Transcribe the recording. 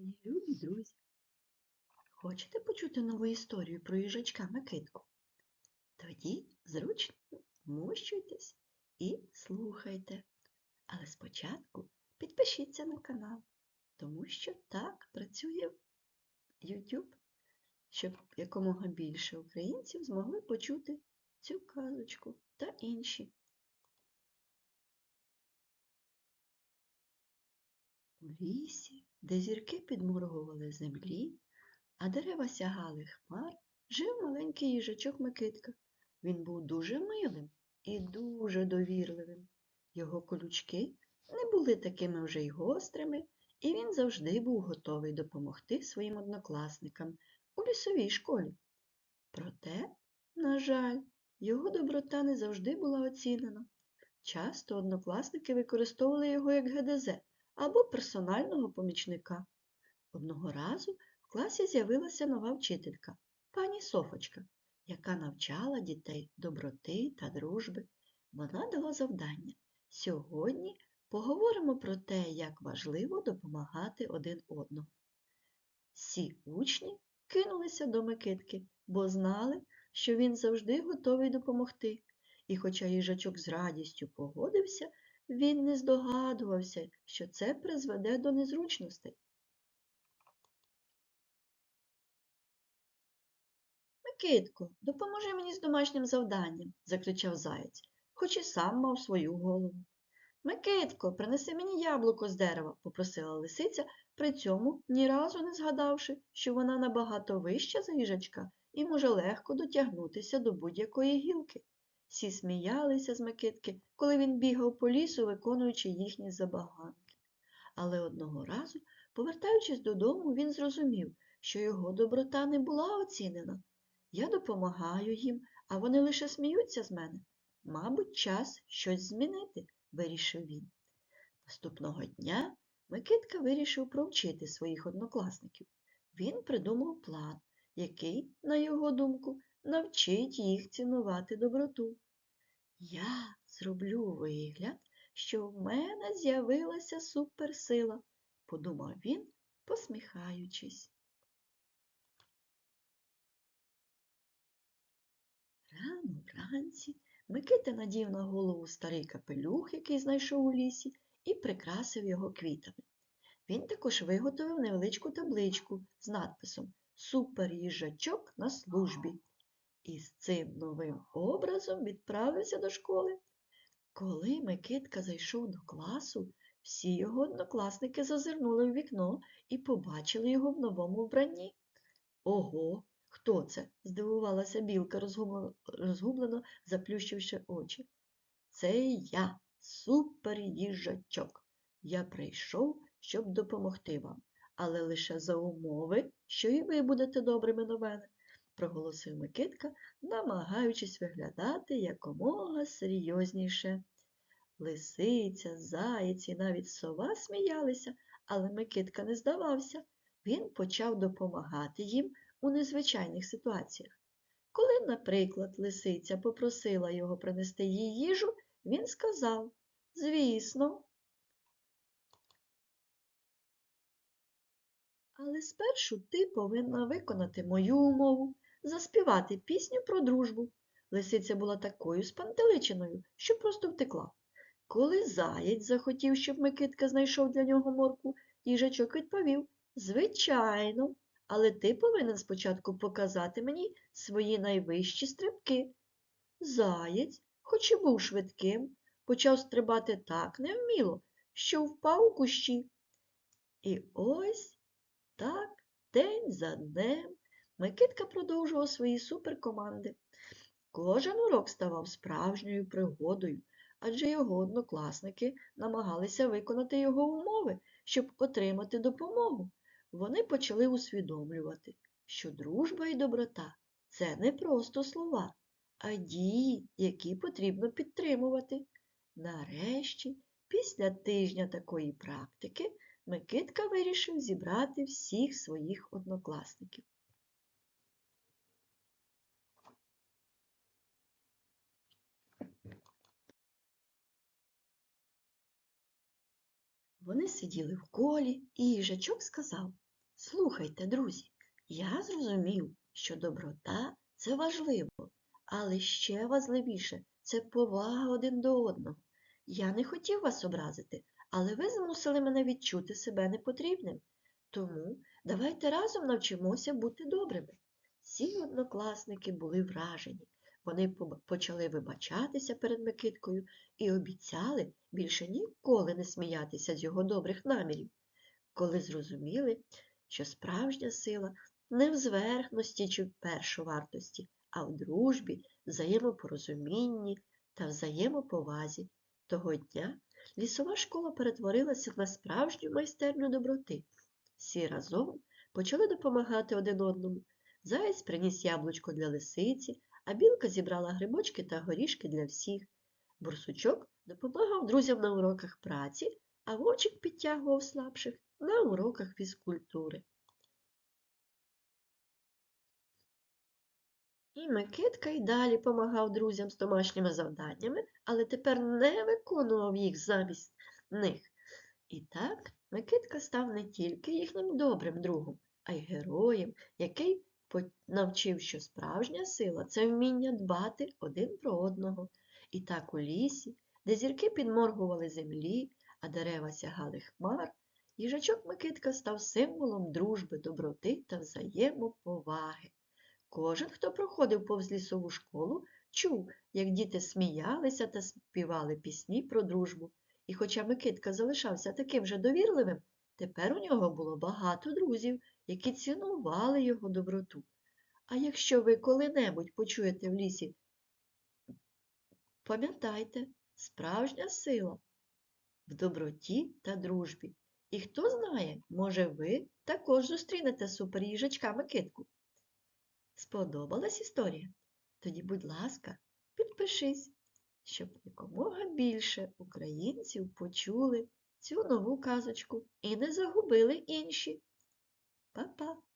Мої любі друзі, хочете почути нову історію про їжачка Микитку? Тоді зручно вмощуйтесь і слухайте. Але спочатку підпишіться на канал, тому що так працює YouTube, щоб якомога більше українців змогли почути цю казочку та інші. У лісі, де зірки підморгували землі, а дерева сягали хмар, жив маленький їжачок Микитка. Він був дуже милим і дуже довірливим. Його колючки не були такими вже й гострими, і він завжди був готовий допомогти своїм однокласникам у лісовій школі. Проте, на жаль, його доброта не завжди була оцінена. Часто однокласники використовували його як ГДЗ або персонального помічника. Одного разу в класі з'явилася нова вчителька, пані Софочка, яка навчала дітей доброти та дружби. Вона дала завдання. Сьогодні поговоримо про те, як важливо допомагати один одному. Всі учні кинулися до Микитки, бо знали, що він завжди готовий допомогти. І хоча їжачок з радістю погодився, він не здогадувався, що це призведе до незручностей. Микитко, допоможи мені з домашнім завданням, закричав заєць, хоч і сам мав свою голову. Микитко, принеси мені яблуко з дерева, попросила лисиця, при цьому ні разу не згадавши, що вона набагато вища за їжачка і може легко дотягнутися до будь-якої гілки. Всі сміялися з Микитки, коли він бігав по лісу, виконуючи їхні забаганки. Але одного разу, повертаючись додому, він зрозумів, що його доброта не була оцінена. Я допомагаю їм, а вони лише сміються з мене. Мабуть, час щось змінити, вирішив він. Наступного дня Микитка вирішив провчити своїх однокласників. Він придумав план, який, на його думку, навчить їх цінувати доброту. Я зроблю вигляд, що в мене з'явилася суперсила, подумав він, посміхаючись. Рано вранці Микита надів на голову старий капелюх, який знайшов у лісі, і прикрасив його квітами. Він також виготовив невеличку табличку з надписом Суперїжачок на службі. І з цим новим образом відправився до школи. Коли Микитка зайшов до класу, всі його однокласники зазирнули в вікно і побачили його в новому вбранні. Ого, хто це? здивувалася білка, розгублено, заплющивши очі. Це я, суперїжачок. Я прийшов, щоб допомогти вам, але лише за умови, що і ви будете добрими до мене проголосив Микитка, намагаючись виглядати якомога серйозніше. Лисиця, заєць і навіть сова сміялися, але Микитка не здавався. Він почав допомагати їм у незвичайних ситуаціях. Коли, наприклад, лисиця попросила його принести їй їжу, він сказав Звісно. Але спершу ти повинна виконати мою умову заспівати пісню про дружбу. Лисиця була такою спантеличеною, що просто втекла. Коли заєць захотів, щоб Микитка знайшов для нього морку, їжачок відповів Звичайно, але ти повинен спочатку показати мені свої найвищі стрибки. Заєць, хоч і був швидким, почав стрибати так невміло, що впав у кущі. І ось так день за днем Микитка продовжував свої суперкоманди. Кожен урок ставав справжньою пригодою, адже його однокласники намагалися виконати його умови, щоб отримати допомогу. Вони почали усвідомлювати, що дружба і доброта це не просто слова, а дії, які потрібно підтримувати. Нарешті, після тижня такої практики, Микитка вирішив зібрати всіх своїх однокласників. Вони сиділи в колі, і їжачок сказав Слухайте, друзі, я зрозумів, що доброта це важливо, але ще важливіше це повага один до одного. Я не хотів вас образити, але ви змусили мене відчути себе непотрібним. Тому давайте разом навчимося бути добрими. Всі однокласники були вражені. Вони почали вибачатися перед Микиткою і обіцяли більше ніколи не сміятися з його добрих намірів, коли зрозуміли, що справжня сила не в зверхності чи в першовартості, а в дружбі, взаємопорозумінні та взаємоповазі. Того дня лісова школа перетворилася на справжню майстерню доброти. Всі разом почали допомагати один одному. Заєць приніс яблучко для лисиці, а білка зібрала грибочки та горішки для всіх. Бурсучок допомагав друзям на уроках праці, а вовчик підтягував слабших на уроках фізкультури. І Микитка й далі помагав друзям з домашніми завданнями, але тепер не виконував їх замість них. І так Микитка став не тільки їхнім добрим другом, а й героєм, який навчив, що справжня сила це вміння дбати один про одного. І так у лісі, де зірки підморгували землі, а дерева сягали хмар, їжачок Микитка став символом дружби, доброти та взаємоповаги. Кожен, хто проходив повз лісову школу, чув, як діти сміялися та співали пісні про дружбу. І хоча Микитка залишався таким же довірливим, тепер у нього було багато друзів, які цінували його доброту. А якщо ви коли-небудь почуєте в лісі, пам'ятайте, справжня сила в доброті та дружбі. І хто знає, може ви також зустрінете суперїжачка Микитку. Сподобалась історія? Тоді, будь ласка, підпишись, щоб якомога більше українців почули цю нову казочку і не загубили інші. 爸爸